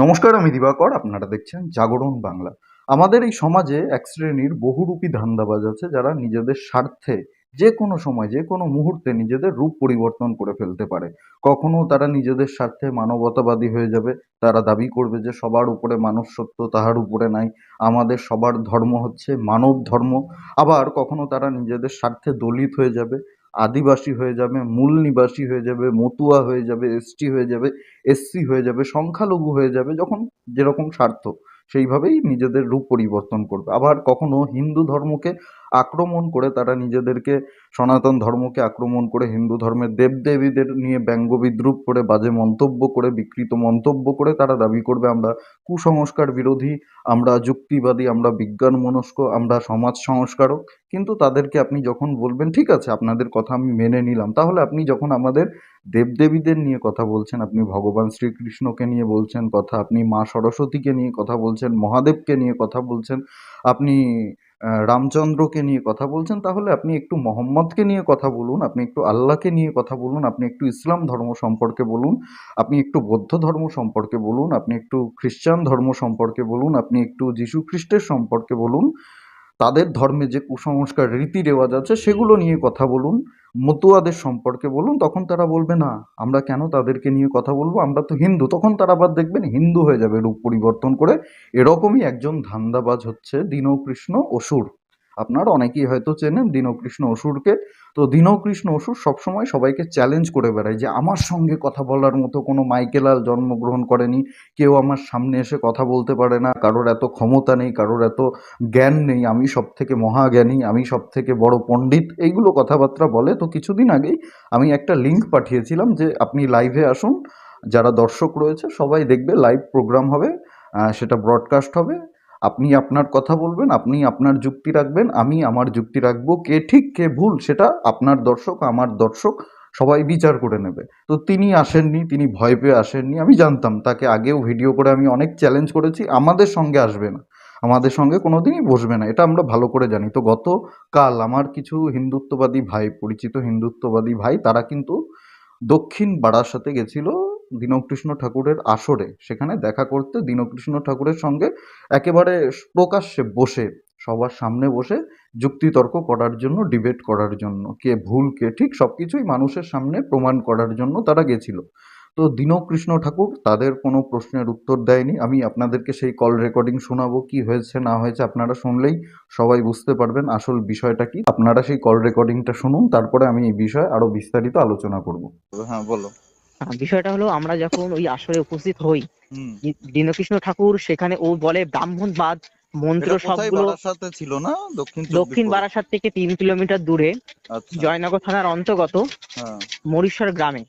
নমস্কার, আমি দিবাকর, আপনারা দেখছেন জাগরণ বাংলা। আমাদের এই সমাজে এক শ্রেণির বহুরূপী ধান্দাবাজ আছে যারা নিজেদের স্বার্থে যে কোনো সময়, যে কোনো মুহূর্তে নিজেদের রূপ পরিবর্তন করে ফেলতে পারে। কখনো তারা নিজেদের স্বার্থে মানবতাবাদী হয়ে যাবে, তারা দাবি করবে যে সবার উপরে মানুষ সত্য তাহার উপরে নাই, আমাদের সবার ধর্ম হচ্ছে মানব ধর্ম। আবার কখনো তারা নিজেদের স্বার্থে দলিত হয়ে যাবে আদিবাসী হয়ে যাবে, মূল নিবাসী হয়ে যাবে, মতুয়া হয়ে যাবে, এসটি হয়ে যাবে, এসসি হয়ে যাবে, সংখ্যালঘু হয়ে যাবে, যখন যেরকম স্বার্থ সেইভাবেই নিজেদের রূপ পরিবর্তন করবে। আবার কখনো হিন্দু ধর্মকে আক্রমণ করে তারা নিজেদেরকে সনাতন ধর্মকে আক্রমণ করে হিন্দু ধর্মের দেবদেবীদের নিয়ে ব্যঙ্গ বিদ্রুপ করে বাজে মন্তব্য করে, বিকৃত মন্তব্য করে তারা দাবি করবে, আমরা কুসংস্কার বিরোধী, আমরা যুক্তিবাদী, আমরা বিজ্ঞান মনস্ক আমরা সমাজ সংস্কারক। কিন্তু তাদেরকে আপনি যখন বলবেন, ঠিক আছে, আপনাদের কথা আমি মেনে নিলাম। তাহলে আপনি যখন আমাদের দেবদেবীদের নিয়ে কথা বলছেন, আপনি ভগবান শ্রীকৃষ্ণকে নিয়ে বলছেন কথা, আপনি মা সরস্বতীকে নিয়ে কথা বলছেন, মহাদেবকে নিয়ে কথা বলছেন, আপনি রামচন্দ্রকে নিয়ে কথা বলছেন, তাহলে আপনি একটু মোহাম্মদকে নিয়ে কথা বলুন, আপনি একটু আল্লাহকে নিয়ে কথা বলুন, আপনি একটু ইসলাম ধর্ম সম্পর্কে বলুন, আপনি একটু বৌদ্ধ ধর্ম সম্পর্কে বলুন, আপনি একটু খ্রিস্টান ধর্ম সম্পর্কে বলুন, আপনি একটু যীশু খ্রিস্টের সম্পর্কে বলুন তাদের ধর্মে যে কুসংস্কার রীতি রেওয়াজ আছে, সেগুলো নিয়ে কথা বলুন, মতুয়াদের সম্পর্কে বলুন, তখন তারা বলবে, না, আমরা কেন তাদেরকে নিয়ে কথা বলব? আমরা তো হিন্দু। তখন তারা আবার দেখবেন হিন্দু হয়ে যাবে রূপ পরিবর্তন করে। এরকমই একজন ধান্দাবাজ হচ্ছে দীনকৃষ্ণ অসুর। আপনারা অনেকেই হয়তো চেনেন দীনকৃষ্ণ অসুরকে। তো দীনকৃষ্ণ অসুর সবসময় সবাইকে চ্যালেঞ্জ করে বেড়ায় যে, আমার সঙ্গে কথা বলার মতো কোনো মাইকেলাল জন্মগ্রহণ করেনি। কেউ আমার সামনে এসে কথা বলতে পারে না। কারোর এত ক্ষমতা নেই, কারোর এত জ্ঞান নেই। আমি সব থেকে মহাজ্ঞানী, আমি সব থেকে বড় পণ্ডিত। এইগুলো কথাবার্তা বলে। তো কিছুদিন আগেই আমি একটা লিঙ্ক পাঠিয়েছিলাম যে, আপনি লাইভে আসুন। যারা দর্শক রয়েছে, সবাই দেখবে লাইভ প্রোগ্রাম হবে। সেটা ব্রডকাস্ট হবে। আপনি আপনার কথা বলবেন, আপনি আপনার যুক্তি রাখবেন, আমি আমার যুক্তি রাখব, কে ঠিক, কে ভুল, সেটা আপনার দর্শক, আমার দর্শক সবাই বিচার করে নেবে। তো তিনি আসেননি, তিনি ভয় পেয়ে আসেননি, আমি জানতাম, তাকে আগেও ভিডিও করে আমি অনেক চ্যালেঞ্জ করেছি, আমাদের সঙ্গে আসবে না, আমাদের সঙ্গে কোনো দিনই বসবে না, এটা আমরা ভালো করে জানি। তো গতকাল আমার কিছু হিন্দুত্ববাদী ভাই, পরিচিত হিন্দুত্ববাদী ভাই, তারা কিন্তু দক্ষিণ বারাসাতে গেছিল দীনকৃষ্ণ ঠাকুরের আসরে, সেখানে দেখা করতে দীনকৃষ্ণ ঠাকুরের সঙ্গে একেবারে প্রকাশ্যে বসে, সবার সামনে বসে যুক্তিতর্ক করার জন্য ডিবেট করার জন্য, কে ভুল, কে ঠিক সব কিছুই মানুষের সামনে প্রমাণ করার জন্য তারা গেছিল। তো দীনকৃষ্ণ ঠাকুর তাদের কোনো প্রশ্নের উত্তর দেয়নি। আমি আপনাদেরকে সেই কল রেকর্ডিং শোনাবো, কি হয়েছে, না হয়েছে, আপনারা শুনলেই সবাই বুঝতে পারবেন আসল বিষয়টা কি। আপনারা সেই কল রেকর্ডিংটা শুনুন, তারপরে আমি এই বিষয়ে আরও বিস্তারিত আলোচনা করব। হ্যাঁ বলো। বিষয়টা হলো আমরা যখন ওই আসরে উপস্থিত হই দীনকৃষ্ণ ঠাকুর সেখানে ও বলে ব্রাহ্মণবাদ মন্ত্র সবগুলো ছিল না? দক্ষিণ দক্ষিণ বারাসাত থেকে তিন কিলোমিটার দূরে আচ্ছা। জয়নগর থানার অন্তর্গত হ্যাঁ। মরিশ্বর গ্রামে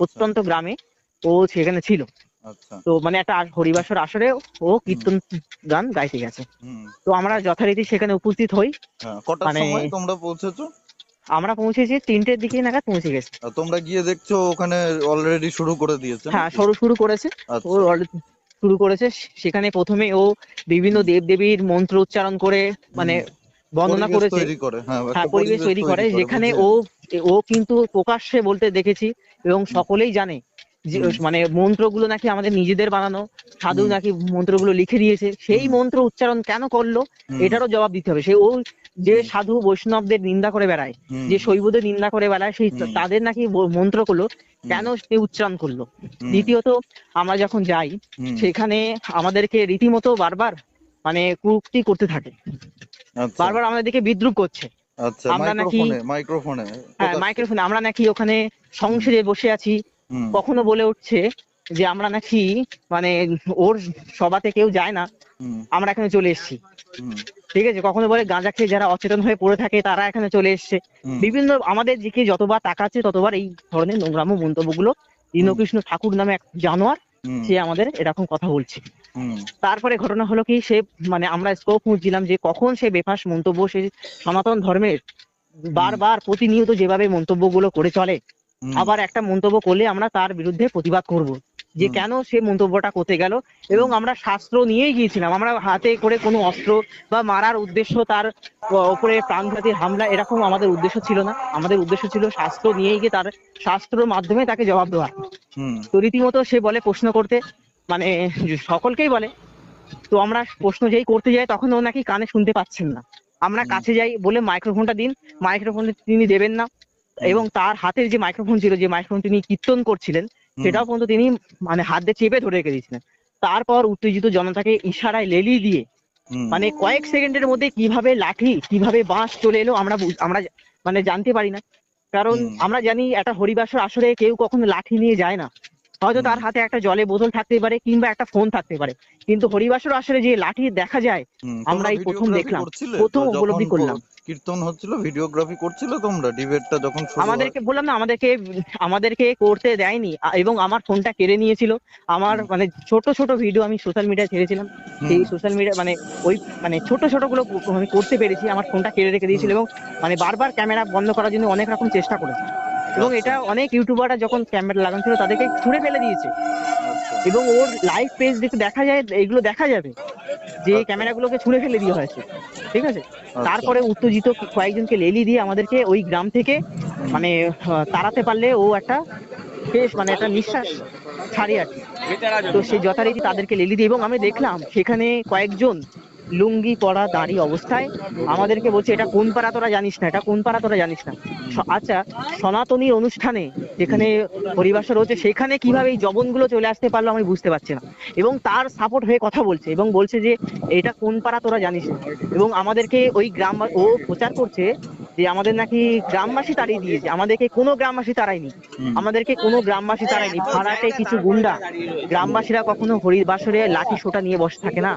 অত্যন্ত গ্রামে ও সেখানে ছিল। আচ্ছা। তো মানে একটা হরিবাসর আসরে ও কীর্তন গান গাইতে গেছে। তো আমরা যথারীতি সেখানে উপস্থিত হই। হ্যাঁ। কটার মানে- সময় তোমরা পৌঁছেছো? আমরা পৌঁছেছি তিনটের দিকে নাগাদ পৌঁছে গেছি। তোমরা গিয়ে দেখছ ওখানে অলরেডি শুরু করে দিয়েছে হ্যাঁ? শুরু শুরু করেছে। ও আচ্ছা শুরু করেছে। সেখানে প্রথমে ও বিভিন্ন দেবদেবীর মন্ত্র উচ্চারণ করে মানে বর্ণনা করেছে। হ্যাঁ হ্যাঁ পরিবেশ তৈরি করে যেখানে ও ও কিন্তু প্রকাশ্যে বলতে দেখেছি এবং সকলেই জানে যে মানে মন্ত্রগুলো নাকি আমাদের নিজেদের বানানো সাধু নাকি মন্ত্রগুলো লিখে দিয়েছে। সেই মন্ত্র উচ্চারণ কেন করল এটারও জবাব দিতে হবে। সে ও যে সাধু বৈষ্ণবদের নিন্দা করে বেড়ায় যে শৈবদের নিন্দা করে বেড়ায় সেই তাদের নাকি মন্ত্র হুম, কেন সে উচ্চারণ করল? দ্বিতীয়ত আমরা যখন যাই সেখানে আমাদেরকে রীতিমতো বারবার মানে কুক্তি করতে থাকে। আচ্ছা, বারবার আমাদেরকে বিদ্রুপ করছে। আচ্ছা আমরা নাকি- মাইক্রোফোনে মাইক্রোফোনে। হ্যাঁ মাইক্রোফোনে আমরা নাকি ওখানে সংসারে বসে আছি কখনো বলে উঠছে যে আমরা নাকি মানে ওর সভাতে কেউ যায় না আমরা এখানে চলে এসেছি। ঠিক আছে? কখনো বলে গাঁজা খেয়ে যারা অচেতন হয়ে পড়ে থাকে তারা এখানে চলে এসছে। বিভিন্ন আমাদের দিকে যতবার তাকাচ্ছে ততবার এই ধরনের নোংরামো মন্তব্যগুলো দীনকৃষ্ণ ঠাকুর নামে এক জানোয়ার সে আমাদের এরকম কথা বলছে। তারপরে ঘটনা হলো কি সে মানে আমরা স্কোপ খুঁজছিলাম যে কখন সে বেফাস মন্তব্য সে সনাতন ধর্মের বারবার প্রতিনিয়ত যেভাবে মন্তব্যগুলো করে চলে আবার একটা মন্তব্য করলে আমরা তার বিরুদ্ধে প্রতিবাদ করব। যে কেন সে মন্তব্যটা করতে গেল এবং আমরা শাস্ত্র নিয়েই গিয়েছিলাম। আমরা হাতে করে কোনো অস্ত্র বা মারার উদ্দেশ্য তার উপরে প্রাণঘাতী হামলা এরকম আমাদের উদ্দেশ্য ছিল না। আমাদের উদ্দেশ্য ছিল শাস্ত্র নিয়েই গিয়ে তার শাস্ত্রের মাধ্যমে তাকে জবাব দেওয়া। তো রীতিমতো সে বলে প্রশ্ন করতে মানে সকলকেই বলে। তো আমরা প্রশ্ন যেই করতে যাই তখন ও নাকি কানে শুনতে পাচ্ছেন না। আমরা কাছে যাই বলে মাইক্রোফোনটা দিন। মাইক্রোফোন তিনি দেবেন না। এবং তার হাতের যে মাইক্রোফোন ছিল যে মাইক্রোফোন তিনি কীর্তন করছিলেন সেটাও পর্যন্ত তিনি মানে হাত দিয়ে চেপে ধরে রেখে দিয়েছিলেন। তারপর উত্তেজিত জনতাকে ইশারায় লেলি দিয়ে মানে কয়েক সেকেন্ডের মধ্যে কীভাবে লাঠি কীভাবে বাঁশ চলে এলো আমরা আমরা মানে জানতে পারি না। কারণ আমরা জানি একটা হরিবাসর আসরে কেউ কখনো লাঠি নিয়ে যায় না। হয়তো তার হাতে একটা জলে বোতল থাকতে পারে কিংবা একটা ফোন থাকতে পারে। কিন্তু হরিবাসর আসলে যে লাঠি দেখা যায় আমরা এই প্রথম দেখলাম, প্রথম উপলব্ধি করলাম। কীর্তন হচ্ছিল ভিডিওগ্রাফি করছিলে তোমরা? ডিবেটটা যখন শুরু? আমাদেরকে বললাম না আমাদেরকে আমাদেরকে করতে দেয়নি এবং আমার ফোনটা কেড়ে নিয়েছিল। আমার মানে ছোট ছোট ভিডিও আমি সোশ্যাল মিডিয়ায় ছেড়েছিলাম। সেই সোশ্যাল মিডিয়া মানে ওই মানে ছোট ছোটগুলো আমি করতে পেরেছি আমার ফোনটা কেড়ে রেখে দিয়েছিল এবং মানে বারবার ক্যামেরা বন্ধ করার জন্য অনেক রকম চেষ্টা করেছে। এবং আচ্ছা, এটা অনেক ইউটিউবাররা যখন ক্যামেরা লাগানো ছিল তাদেরকে ছুঁড়ে ফেলে দিয়েছে। আচ্ছা, এবং ওর লাইভ পেজ দেখে দেখা যায় এগুলো দেখা যাবে যে আচ্ছা। ক্যামেরাগুলোকে ছুঁড়ে ফেলে দেওয়া হয়েছে। ঠিক আছে? আচ্ছা, তারপরে উত্তেজিত কয়েকজনকে লেলি দিয়ে আমাদেরকে ওই গ্রাম থেকে মানে তাড়াতে পারলে ও একটা বেশ মানে একটা নিঃশ্বাস ছাড়ে আর কি। তো সেই যথারীতি তাদেরকে লেলি দিয়ে এবং আমি দেখলাম সেখানে কয়েকজন লুঙ্গি পরা দাঁড়ি অবস্থায় আমাদেরকে বলছে এটা কোন পাড়া তোরা জানিস না? এটা কোন পাড়া তোরা জানিস না? আচ্ছা সনাতনী অনুষ্ঠানে যেখানে পরিবাসা রয়েছে সেখানে কীভাবে এই জবনগুলো চলে আসতে পারল আমি বুঝতে পারছি না। এবং তার সাপোর্ট হয়ে কথা বলছে এবং বলছে যে এটা কোন পাড়া তোরা জানিস না? এবং আমাদেরকে ওই গ্রাম ও প্রচার করছে যে আমাদের নাকি গ্রামবাসী তাড়িয়ে দিয়েছে। আমাদেরকে কোনো গ্রামবাসী তাড়ায়নি। আমাদেরকে কোনো গ্রামবাসী তাড়ায়নি। ভাড়াটে কিছু গুন্ডা। গ্রামবাসীরা কখনো হরিবাসরে লাঠি সোটা নিয়ে বসে থাকে না?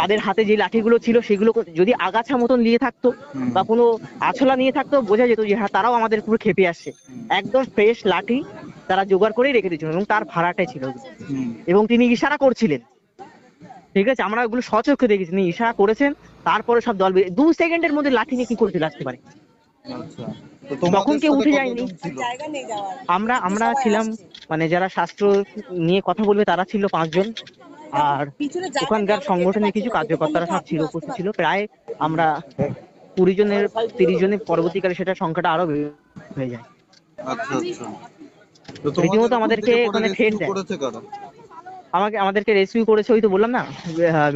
তাদের হাতে যে লাঠিগুলো ছিল সেগুলো যদি আগাছা মতন নিয়ে থাকতো বা কোনো আছলা নিয়ে থাকতো বোঝা যেত যে হ্যাঁ তারাও আমাদের পুরো খেপে আসছে। একদম ফ্রেশ লাঠি তারা জোগাড় করেই রেখে দিয়েছিল এবং তার ভাড়াটাই ছিল। এবং তিনি ইশারা করছিলেন। ঠিক আছে আমরা ওগুলো সচক্ষে দেখেছি। তিনি ইশারা করেছেন তারপরে সব দল বেরিয়ে- দু সেকেন্ডের মধ্যে লাঠি নিয়ে কি করে চলে আসতে পারে। আচ্ছা। তো তখন কেউ উঠে যায়নি। আমরা আমরা ছিলাম মানে যারা শাস্ত্র নিয়ে কথা বলবে তারা ছিল পাঁচজন। আর ওখানকার সংগঠনের কিছু কার্যকর্তারা সব ছিল উপস্থিত ছিল। প্রায় আমরা কুড়ি জনের তিরিশ জনের পরবর্তীকালে সেটা সংখ্যাটা আরও বেড়ে হয়ে যায়। আচ্ছা, আচ্ছা। তো রীতিমতো আমাদেরকে ওখানে দেয়। আমাকে আমাদেরকে রেস্কিউ করেছে ওই তো বললাম না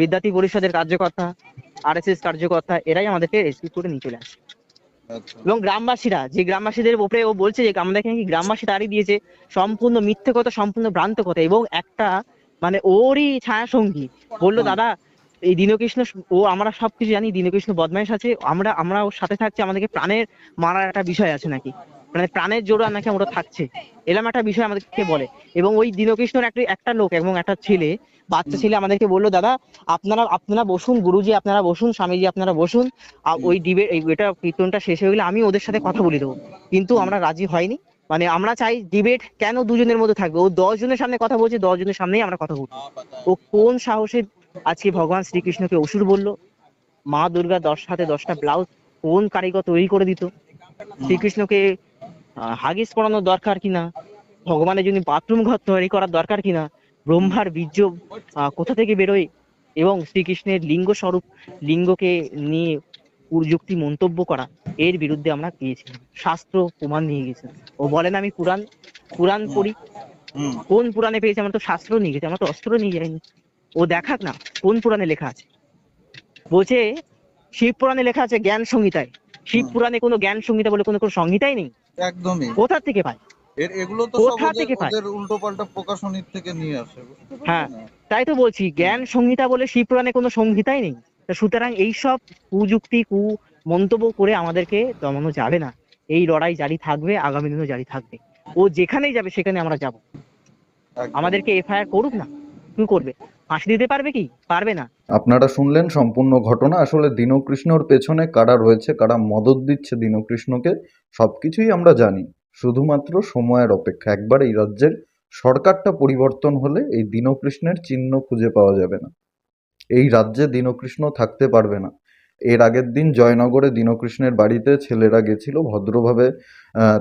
বিদ্যার্থী পরিষদের কার্যকর্তা আরএসএস কার্যকর্তা এরাই আমাদেরকে রেস্কিউ করে নিয়ে চলে আসে। আচ্ছা, এবং গ্রামবাসীরা যে গ্রামবাসীদের উপরে ও বলছে যে আমাদেরকে নাকি গ্রামবাসী তাড়িয়ে দিয়েছে সম্পূর্ণ মিথ্যে কথা সম্পূর্ণ ভ্রান্ত কথা এবং একটা মানে ওরই ছায়া সঙ্গী বলল দাদা এই দীনকৃষ্ণ ও আমরা সবকিছু জানি দীনকৃষ্ণ বদমাইশ আছে। আমরা আমরা ওর সাথে থাকছি আমাদেরকে প্রাণের মারার একটা বিষয় আছে নাকি? মানে প্রাণের জোড়া নাকি আমরা থাকছে? এরকম একটা বিষয় আমাদেরকে বলে। এবং ওই দীনকৃষ্ণর একটা একটা লোক এবং একটা ছেলে বাচ্চা ছেলে আমাদেরকে বলল দাদা আপনারা আপনারা বসুন গুরুজি আপনারা বসুন স্বামীজি আপনারা বসুন। ওই ডিবেট এটা কীর্তনটা শেষ হয়ে গেলে আমি ওদের সাথে কথা বলে দেবো। কিন্তু আমরা রাজি হয়নি। মানে আমরা চাই ডিবেট কেন দুজনের মধ্যে থাকবে? ও দশ জনের সামনে কথা বলছে, দশ জনের সামনেই আমরা কথা বলব ও কোন সাহসে আজকে ভগবান শ্রীকৃষ্ণকে অসুর বলল? মা দুর্গা দশ হাতে দশটা ব্লাউজ কোন কারিগর তৈরি করে দিত? শ্রীকৃষ্ণকে হাগিস পড়ানোর দরকার কিনা? ভগবানের জন্য বাথরুম ঘর তৈরি করার দরকার কিনা? ব্রহ্মার বীর্য কোথা থেকে বেরোয়? এবং শ্রীকৃষ্ণের লিঙ্গ স্বরূপ, লিঙ্গকে নিয়ে যুক্তি মন্তব্য করা। এর বিরুদ্ধে আমরা গিয়েছিলাম। শাস্ত্র প্রমাণ নিয়ে গেছিলাম ও বলেন আমি পুরাণ পুরাণ পড়ি। কোন পুরাণে পেয়েছি? আমরা তো শাস্ত্র নিয়ে গেছি আমরা তো অস্ত্র নিয়ে যাইনি। ও দেখাক না কোন পুরাণে লেখা আছে? বলছে শিব পুরাণে লেখা আছে জ্ঞান সংহিতায়। শিব পুরাণে কোনো জ্ঞান সংহিতা বলে কোনো কোনো সংহিতাই নেই। একদমই। কোথা থেকে পায়? এর এগুলো তো কোথা থেকে পায়? ওদের উল্টো পাল্টা প্রকাশনীর থেকে নিয়ে আসে হ্যাঁ। তাই তো বলছি জ্ঞান সংহিতা বলে শিব পুরাণে কোনো সংহিতাই নেই। সুতরাং এইসব কুযুক্তি কু মন্তব্য করে আমাদেরকে দমানো যাবে না। এই লড়াই জারি থাকবে আগামী দিনেও জারি থাকবে। ও যেখানেই যাবে সেখানে আমরা যাব। আমাদেরকে এফআইআর করুক না কি করবে? ফাঁসি দিতে পারবে কি? পারবে না। আপনারা শুনলেন সম্পূর্ণ ঘটনা। আসলে দীনকৃষ্ণর পেছনে কারা রয়েছে কারা মদত দিচ্ছে দীনকৃষ্ণকে সবকিছুই আমরা জানি। শুধুমাত্র সময়ের অপেক্ষা। একবার এই রাজ্যের সরকারটা পরিবর্তন হলে এই দীনকৃষ্ণের চিহ্ন খুঁজে পাওয়া যাবে না। এই রাজ্যে দীনকৃষ্ণ থাকতে পারবে না। এর আগের দিন জয়নগরে দীনকৃষ্ণের বাড়িতে ছেলেরা গেছিল, ভদ্রভাবে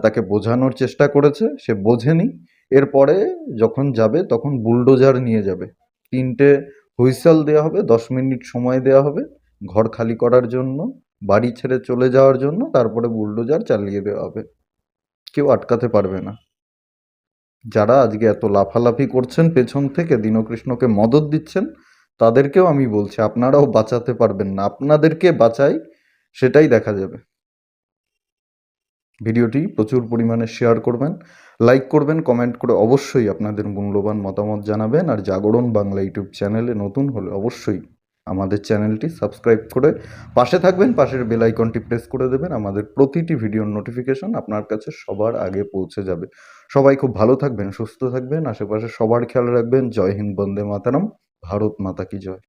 তাকে বোঝানোর চেষ্টা করেছে, সে বোঝেনি। এরপরে যখন যাবে, তখন বুলডোজার নিয়ে যাবে। তিনটে হুইসেল দেওয়া হবে, দশ মিনিট সময় দেওয়া হবে, ঘর খালি করার জন্য, বাড়ি ছেড়ে চলে যাওয়ার জন্য, তারপরে বুলডোজার চালিয়ে দেওয়া হবে। কেউ আটকাতে পারবে না। যারা আজকে এত লাফালাফি করছেন, পেছন থেকে দীনকৃষ্ণকে মদত দিচ্ছেন তাদেরকেও আমি বলছি, আপনারাও বাঁচাতে পারবেন না। আপনাদেরকে বাঁচাই, সেটাই দেখা যাবে। ভিডিওটি প্রচুর পরিমাণে শেয়ার করবেন লাইক করবেন কমেন্ট করে অবশ্যই আপনাদের মূল্যবান মতামত জানাবেন। আর জাগরণ বাংলা ইউটিউব চ্যানেলে নতুন হলে অবশ্যই আমাদের চ্যানেলটি সাবস্ক্রাইব করে পাশে থাকবেন, পাশের বেল আইকনটি প্রেস করে দেবেন। আমাদের প্রতিটি ভিডিওর নোটিফিকেশন আপনার কাছে সবার আগে পৌঁছে যাবে। সবাই খুব ভালো থাকবেন, সুস্থ থাকবেন। আশেপাশে সবার খেয়াল রাখবেন। জয় হিন্দ, বন্দে মাতারাম। ভারত মাতা কি জয়